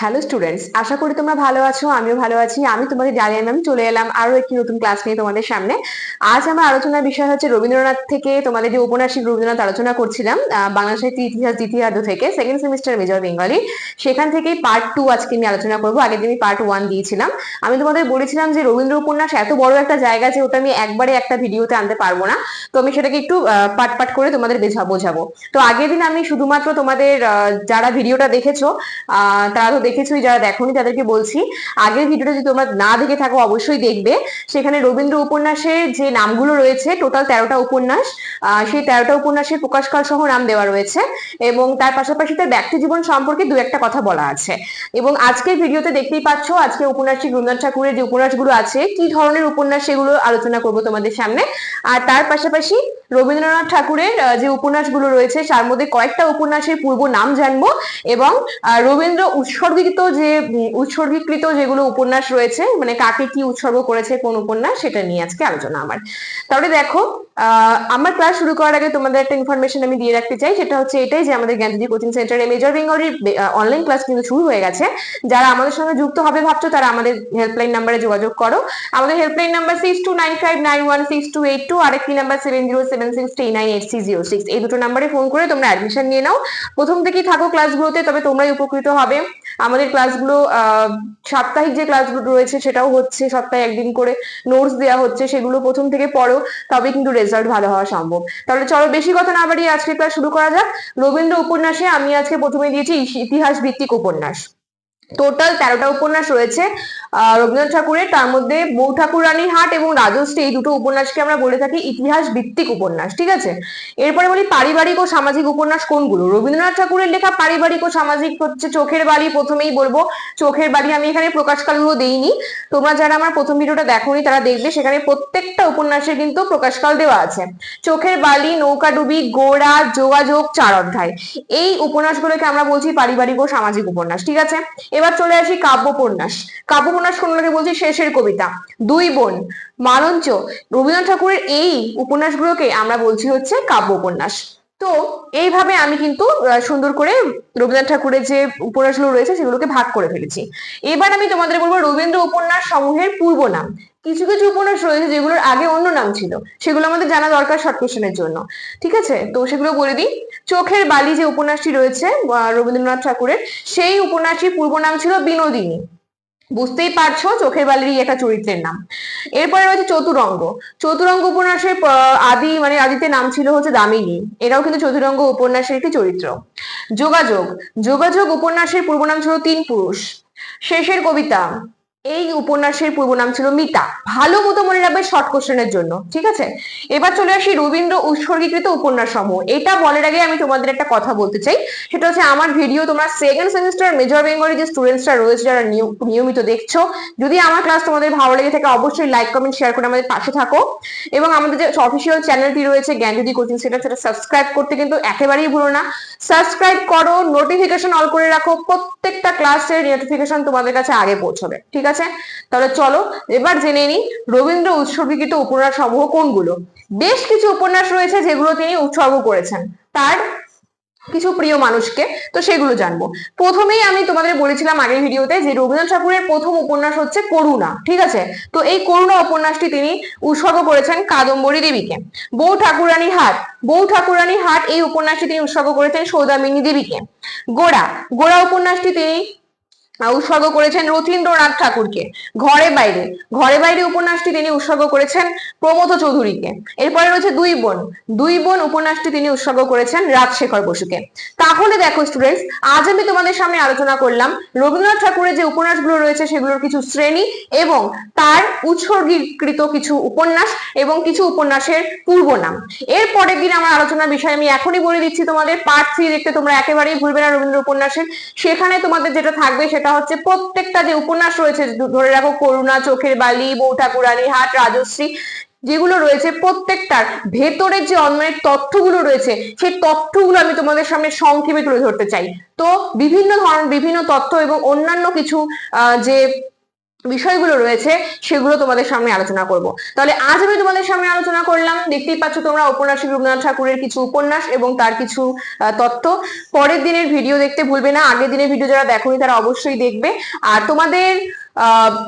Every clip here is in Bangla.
হ্যালো স্টুডেন্টস আশা করি তোমরা ভালো আছো, আমিও ভালো আছি। আমি তোমাদের ডালিয়া ম্যাম চলে এলাম আরও একটি নতুন ক্লাস নিয়ে তোমাদের সামনে। আজ আমার আলোচনার বিষয় হচ্ছে রবীন্দ্রনাথ থেকে তোমাদের যে উপন্যাসিক রবীন্দ্রনাথ আলোচনা করছিলাম বাংলা সাহিত্য ইতিহাস, দ্বিতীয়ার্ধ থেকে সেকেন্ড সেমিস্টার মেজর বেঙ্গলি সেখান থেকেই পার্ট টু আজকে আমি আলোচনা করব। আগের দিন পার্ট ওয়ান দিয়েছিলাম, আমি তোমাদের বলেছিলাম যে রবীন্দ্র উপন্যাস এত বড় একটা জায়গা যে ওটা আমি একবারে একটা ভিডিওতে আনতে পারব না। তো আমি সেটাকে একটু পাট পাট করে তোমাদের বোঝাবো তো আগের দিন আমি শুধুমাত্র তোমাদের যারা ভিডিওটা দেখেছ তারা তো দেখেছোই যারা দেখোনি তাদেরকে বলছি, আগের ভিডিওটা যদি তোমরা না দেখে থাকো অবশ্যই দেখবে। সেখানে রবীন্দ্র উপন্যাসের যে নামগুলো রয়েছে, টোটাল তেরোটা উপন্যাস সেই তেরোটা উপন্যাসের প্রকাশকাল সহ নাম দেওয়া রয়েছে এবং তার পাশাপাশি তার ব্যক্তি জীবন সম্পর্কে দু একটা কথা বলা আছে। এবং আজকের ভিডিওতে দেখতেই পাচ্ছ, আজকে উপন্যাসিক রবীন্দ্রনাথ ঠাকুরের যে উপন্যাসগুলো আছে, কি ধরনের উপন্যাস সেগুলো আলোচনা করব তোমাদের সামনে। আর তার পাশাপাশি রবীন্দ্রনাথ ঠাকুরের যে উপন্যাসগুলো রয়েছে, তার মধ্যে কয়েকটা উপন্যাসের পূর্ব নাম জানব এবং রবীন্দ্র উৎসর্গিত যে উৎসর্গীকৃত যেগুলো উপন্যাস রয়েছে মানে কাকে কি উৎসর্গ করেছে, কোন উপন্যাস, সেটা নিয়ে আজকে আলোচনা আমার। তাহলে দেখো আমার ক্লাস শুরু করার আগে তোমাদের একটা ইনফরমেশন আমি দিয়ে রাখতে চাই, সেটা হচ্ছে এটাই যে আমাদের জ্ঞানজ্যোতি কোচিং সেন্টারে মেজর বেঙ্গলির অনলাইন ক্লাস কিন্তু শুরু হয়ে গেছে। যারা আমাদের সঙ্গে যুক্ত হবে ভাবছ, তারা আমাদের হেল্পলাইন নাম্বারে যোগাযোগ করো। আমাদের helpline number six two nine five nine one six two eight two আরেকটি নাম্বার সেভেন জিরো সেভেন এই দুটো নাম্বারে ফোন করে তোমরা অ্যাডমিশন নিয়ে নাও। প্রথম থেকেই থাকো ক্লাসগুলোতে তবে তোমরাই উপকৃত হবে। আমাদের ক্লাসগুলো সাপ্তাহিক যে ক্লাসগুলো রয়েছে সেটাও হচ্ছে সপ্তাহে একদিন করে নোটস দেওয়া হচ্ছে, সেগুলো প্রথম থেকে পড়ো তবে কিন্তু রেজাল্ট ভালো হওয়া সম্ভব। তাহলে চলো বেশি কথা না বাড়িয়ে আজকে ক্লাস শুরু করা যাক। রবীন্দ্র উপন্যাসে আমি আজকে প্রথমে দিয়েছি ইতিহাস ভিত্তিক উপন্যাস। টোটাল তেরোটা উপন্যাস রয়েছে রবীন্দ্রনাথ ঠাকুরের, তার মধ্যে বউ ঠাকুর রানীর হাট এবং রাজশ্রী এই দুটো উপন্যাসকে আমরা বলে থাকি ইতিহাস ভিত্তিক উপন্যাস, ঠিক আছে? এরপরে বলি পারিবারিক ও সামাজিক উপন্যাস কোনগুলো? রবীন্দ্রনাথ ঠাকুরের লেখা পারিবারিক ও সামাজিক হচ্ছে চোখের বাড়ি প্রথমেই বলব, চোখের বাড়ি আমি এখানে প্রকাশকালগুলো দেইনি, তোমরা যারা আমার প্রথম ভিডিওটা দেখোনি তারা দেখবে সেখানে প্রত্যেকটা উপন্যাসের কিন্তু প্রকাশকাল দেওয়া আছে। চোখের বালি নৌকাডুবি গোড়া, যোগাযোগ, চার অধ্যায়, এই উপন্যাসগুলোকে আমরা বলছি পারিবারিক ও সামাজিক উপন্যাস, ঠিক আছে? এবার চলে আসি কাব্য উপন্যাস কাব্য উপন্যাস কোনগুলোকে বলছি? শেষের কবিতা। দুই বোন। মালঞ্চ। রবীন্দ্রনাথ ঠাকুরের এই উপন্যাসগুলোকে আমরা বলছি হচ্ছে কাব্য উপন্যাস তো এইভাবে আমি কিন্তু সুন্দর করে রবীন্দ্রনাথ ঠাকুরের যে উপন্যাসগুলো রয়েছে, সেগুলোকে ভাগ করে ফেলেছি। এবার আমি তোমাদের বলব রবীন্দ্র উপন্যাস সমূহের পূর্ব নাম কিছু কিছু উপন্যাস রয়েছে যেগুলোর আগে অন্য নাম ছিল। সেগুলো আমাদের জানা দরকার শর্ট কোশ্চেনের জন্য। ঠিক আছে? তো সেগুলো বলে দিই। চোখের বালি যে উপন্যাসটি রয়েছে রবীন্দ্রনাথ ঠাকুরের, সেই উপন্যাসটির পূর্ব নাম ছিল বিনোদিনী। বুঝতেই পারছ, চোখের বালিরই একটা চরিত্রের নাম। এরপরে রয়েছে চতুরঙ্গ। চতুরঙ্গ উপন্যাসের আদি মানে আদিতে নাম ছিল হচ্ছে দামিনী। এরাও কিন্তু চতুরঙ্গ উপন্যাসের একটি চরিত্র। যোগাযোগ। যোগাযোগ উপন্যাসের পূর্ব নাম ছিল তিন পুরুষ। শেষের কবিতা। এই উপন্যাসের পূর্ব নাম ছিল মিতা। ভালো মতো মনে রাখবে শর্ট কোশ্চেনের জন্য, ঠিক আছে? এবার চলে আসি রবীন্দ্র উৎসর্গীকৃত উপন্যাস সমূহ এটা বলার আগে আমি তোমাদের একটা কথা বলতে চাই। সেটা হচ্ছে আমার ভিডিও তোমরা সেকেন্ড সেমিস্টার মেজর বেঙ্গলি যে স্টুডেন্টসরা রয়েছে, যারা নিয়মিত দেখছ, যদি আমার ক্লাস তোমাদের ভালো লেগে থাকে, অবশ্যই লাইক কমেন্ট শেয়ার করে আমাদের পাশে থাকো। এবং আমাদের যে অফিসিয়াল চ্যানেলটি রয়েছে, জ্ঞানজ্যোতি কোচিং সেন্টার সেটা সাবস্ক্রাইব করতে কিন্তু একেবারেই ভুলো না। সাবস্ক্রাইব করো নোটিফিকেশন অল করে রাখো, প্রত্যেকটা ক্লাসের নোটিফিকেশন তোমাদের কাছে আগে পৌঁছবে, ঠিক আছে তাহলে চলো, এবার জেনে নিই রবীন্দ্র উৎসর্গীকৃত উপন্যাস সমূহ কোনগুলো? বেশ কিছু উপন্যাস রয়েছে যেগুলো তিনি উৎসর্গ করেছেন। তার কিছু প্রিয় মানুষকে, তো সেগুলো জানব। প্রথমেই আমি তোমাদের বলেছিলাম আগের ভিডিওতে যে রবীন্দ্রনাথ ঠাকুরের প্রথম উপন্যাস হচ্ছে করুণা, ঠিক আছে? তো এই করুণা উপন্যাসটি তিনি উৎসর্গ করেছেন কাদম্বরী দেবীকে। বউ ঠাকুরানী হাট, বউ ঠাকুরানী হাট এই উপন্যাসটি তিনি উৎসর্গ করেছেন সৌদামিনী দেবীকে। গোড়া গোড়া উপন্যাসটি তিনি উৎসর্গ করেছেন রথীন্দ্রনাথ ঠাকুরকে, ঘরে বাইরে। ঘরে বাইরে উপন্যাসটি তিনি উৎসর্গ করেছেন প্রমথ চৌধুরীকে। এরপরে রয়েছে দুই বোন। দুই বোন উপন্যাসটি তিনি উৎসর্গ করেছেন রাজশেখর বসুকে। তাহলে দেখো স্টুডেন্টস আজ আমি তোমাদের সামনে আলোচনা করলাম রবীন্দ্রনাথ ঠাকুরের যে উপন্যাসগুলো রয়েছে সেগুলোর কিছু শ্রেণি এবং তার উৎসর্গীকৃত কিছু উপন্যাস এবং কিছু উপন্যাসের পূর্ব নাম এর পরের দিন আমার আলোচনার বিষয় আমি এখনই বলে দিচ্ছি তোমাদের। পার্ট থ্রি দেখতে তোমরা একেবারেই ভুলবে না রবীন্দ্র উপন্যাসের। সেখানে তোমাদের যেটা থাকবে সেটা হচ্ছে প্রত্যেকটা যে উপন্যাস রয়েছে ধরে রাখো করুণা, চোখের বালি, বউ ঠাকুরানি, হাট, রাজশ্রী, যেগুলো রয়েছে প্রত্যেকটার ভেতরের যে অন্যের তথ্যগুলো রয়েছে, সেই তথ্যগুলো আমি তোমাদের সামনে সংক্ষেপে তুলে ধরতে চাই। তো বিভিন্ন ধরনের বিভিন্ন তথ্য এবং অন্যান্য কিছু যে বিষয়গুলো রয়েছে, সেগুলো তোমাদের সামনে আলোচনা করব। তাহলে আজ আমি তোমাদের সামনে আলোচনা করলাম, দেখতেই পাচ্ছ তোমরা ঔপন্যাসিক রবীন্দ্রনাথ ঠাকুরের কিছু উপন্যাস এবং তার কিছু তথ্য পরের দিনের ভিডিও দেখতে ভুলবে না, আগের দিনের ভিডিও যারা দেখোনি তারা অবশ্যই দেখবে। আর তোমাদের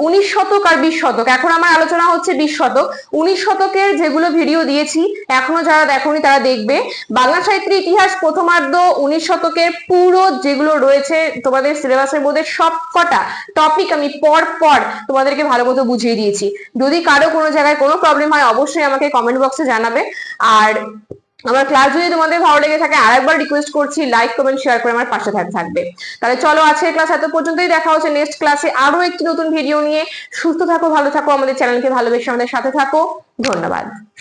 উনিশ শতক আর বিশ শতক। এখন আমার আলোচনা হচ্ছে বিশ শতক। উনিশ শতকের যেগুলো ভিডিও দিয়েছি, এখনও যারা দেখোনি তারা দেখবে। বাংলা সাহিত্যের ইতিহাস প্রথমার্ধ উনিশ শতকের পুরো যেগুলো রয়েছে তোমাদের সিলেবাসের মধ্যে সব কটা টপিক আমি পর পর তোমাদেরকে ভালো মতো বুঝিয়ে দিয়েছি। যদি কারও কোনো জায়গায় কোনো প্রবলেম হয়, অবশ্যই আমাকে কমেন্ট বক্সে জানাবে। আর আমার ক্লাস যদি তোমাদের ভালো লেগে থাকে, আরেকবার রিকোয়েস্ট করছি লাইক কমেন্ট শেয়ার করে আমার পাশে থাক- থাকবে। তাহলে চলো আজকের ক্লাস এত পর্যন্তই, দেখা হচ্ছে নেক্সট ক্লাসে আরও একটি নতুন ভিডিও নিয়ে। সুস্থ থাকো, ভালো থাকো, আমাদের চ্যানেলকে ভালোবেসে আমাদের সাথে থাকো। ধন্যবাদ।